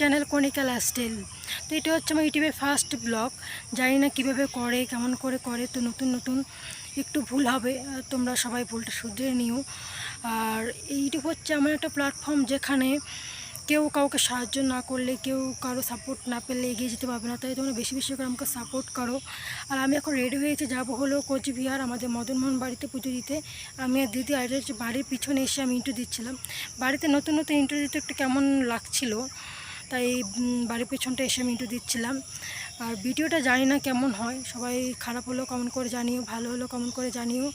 Channel Konika লাস্টেল তো এটা হচ্ছে আমার ইউটিউবের ফার্স্ট ব্লগ জানি না কীভাবে করে, কেমন করে করে, তো নতুন নতুন একটু ভুল হবে, তোমরা সবাই ভুলটা শুধরে নিও। আর ইউটিউব হচ্ছে এমন একটা প্ল্যাটফর্ম যেখানে কেউ কাউকে সাহায্য না করলে, কেউ কারও সাপোর্ট না পেলে এগিয়ে যেতে পারবে না। তাই তোমরা বেশি বেশি করে আমাকে সাপোর্ট করো। আর আমি এখন রেডি হয়েছে, যাব হলো কোচবিহার আমাদের মদনমোহন বাড়িতে পুজো দিতে। আমি আর দিদি আর বাড়ির পিছনে এসে আমি ইন্টার দিচ্ছিলাম। বাড়িতে নতুন নতুন ইন্টার দিতে একটু কেমন লাগছিল, তাই বাড়ির পেছনটা এসে আমি ইন্টার দিচ্ছিলাম। আর ভিডিওটা জানি না কেমন হয়, সবাই খারাপ হলেও কমেন্ট করে জানিও, ভালো হলেও কমেন্ট করে জানিও।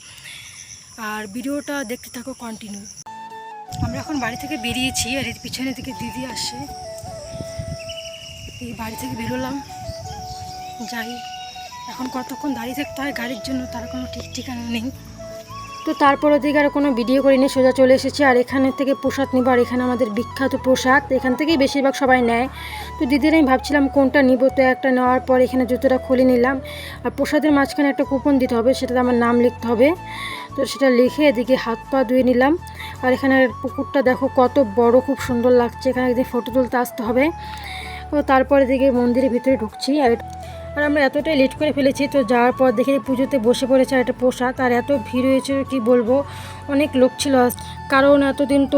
আর ভিডিওটা দেখতে থাকো কন্টিনিউ আমরা এখন বাড়ি থেকে বেরিয়েছি আর এর পিছনে দিকে দিদি আসে। এই বাড়ি থেকে বেরোলাম। যাই, এখন কতক্ষণ দাঁড়িয়ে থাকতে হয় গাড়ির জন্য তার কোনো ঠিক ঠিকানা নেই। তো তারপর ওদিকে আর কোনো ভিডিও করিনি, সোজা চলে এসেছি আর এখানে থেকে প্রসাদ নিব আর এখানে আমাদের বিখ্যাত প্রসাদ, এখান থেকেই বেশিরভাগ সবাই নেয়। তো দিদির আমি ভাবছিলাম কোনটা নিব, তো একটা নেওয়ার পর এখানে জুতোটা খুলে নিলাম। আর প্রসাদের মাঝখানে একটা কুপন দিতে হবে, সেটাতে আমার নাম লিখতে হবে। তো সেটা লিখে এদিকে হাত পা ধুয়ে নিলাম। আর এখানে পুকুরটা দেখো কত বড়, খুব সুন্দর লাগছে। এখানে একদিন ফটো তুলতে আসতে হবে। তো তারপরে দিকে মন্দিরের ভিতরে ঢুকছি। আর আর আমরা এতটাই লেট করে ফেলেছি, তো যাওয়ার পর দেখি পুজোতে বসে পড়েছে আর একটা প্রসাদ। আর এত ভিড় হয়েছে, কি বলব? অনেক লোক ছিল। কারণ এতদিন তো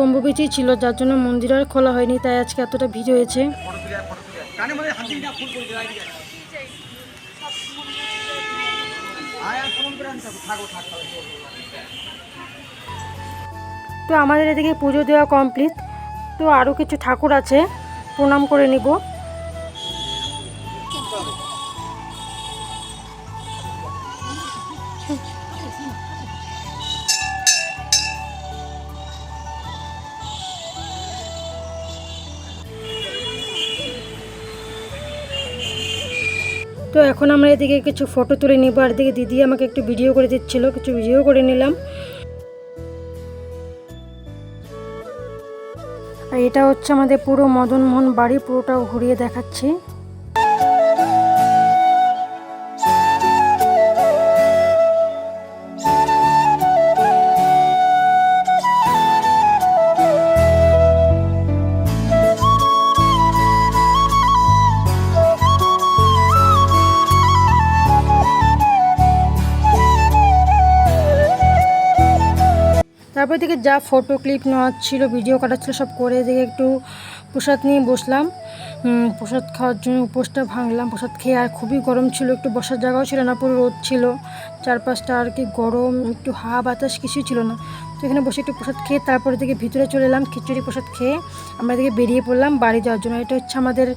ছিল, যার জন্য মন্দির আর খোলা হয়নি, তাই আজকে এতটা ভিড় হয়েছে। আয় থাকো থাকো। তো আমাদের এদিকে পুজো দেওয়া কমপ্লিট তো আরও কিছু ঠাকুর আছে, প্রণাম করে নিব। তো এখন আমরা এদিকে কিছু ফটো তুলে নিব। আর এদিকে দিদি আমাকে একটু ভিডিও করে দিচ্ছিল, কিছু ভিডিও করে নিলাম। আর এটা হচ্ছে আমাদের পুরো মদনমোহন বাড়ি পুরোটাও ঘুরিয়ে দেখাচ্ছি। তারপর থেকে যা ফটো ক্লিপ নেওয়া ছিল ভিডিও কাটা ছিল, সব করে দিকে একটু প্রসাদ নিয়ে বসলাম। প্রসাদ খাওয়ার জন্য উপোসটা ভাঙলাম। প্রসাদ খেয়ে আর খুবই গরম ছিল, একটু বসার জায়গাও ছিল না, পুরো রোদ ছিল। চারপাশটা আর কি গরম, একটু হাওয়া বাতাস কিছুই ছিল না। তো এখানে বসে একটু প্রসাদ খেয়ে তারপরে দিকে ভিতরে চলে এলাম, খিচুড়ি প্রসাদ খেয়ে আমরা দিকে বেরিয়ে পড়লাম বাড়ি যাওয়ার জন্য। এটা হচ্ছে আমাদের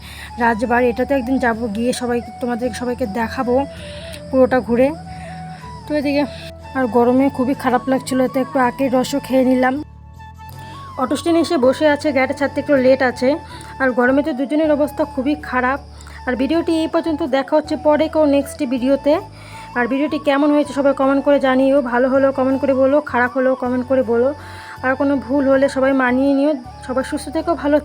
রাজবাড়ি, এটাতে একদিন যাব, গিয়ে সবাই তোমাদের সবাইকে দেখাবো পুরোটা ঘুরে। তো এদিকে আর গরমে খুবই খারাপ লাগছিল, তো একটু আখের রসও খেয়ে নিলাম। অটো স্ট্যান্ডে এসে বসে আছে গাড়িটা ছাড়তে একটু লেট আছে। আর গরমে তো দুজনের অবস্থা খুবই খারাপ। আর ভিডিওটি এই পর্যন্ত দেখা হচ্ছে পরে কেউ নেক্সট ভিডিওতে। আর ভিডিওটি কেমন হয়েছে সবাই কমেন্ট করে জানিও। ভালো হলেও কমেন্ট করে বলো, খারাপ হলেও কমেন্ট করে বলো। আর কোনো ভুল হলে সবাই মানিয়ে নিও। সবাই সুস্থ থেকো, ভালো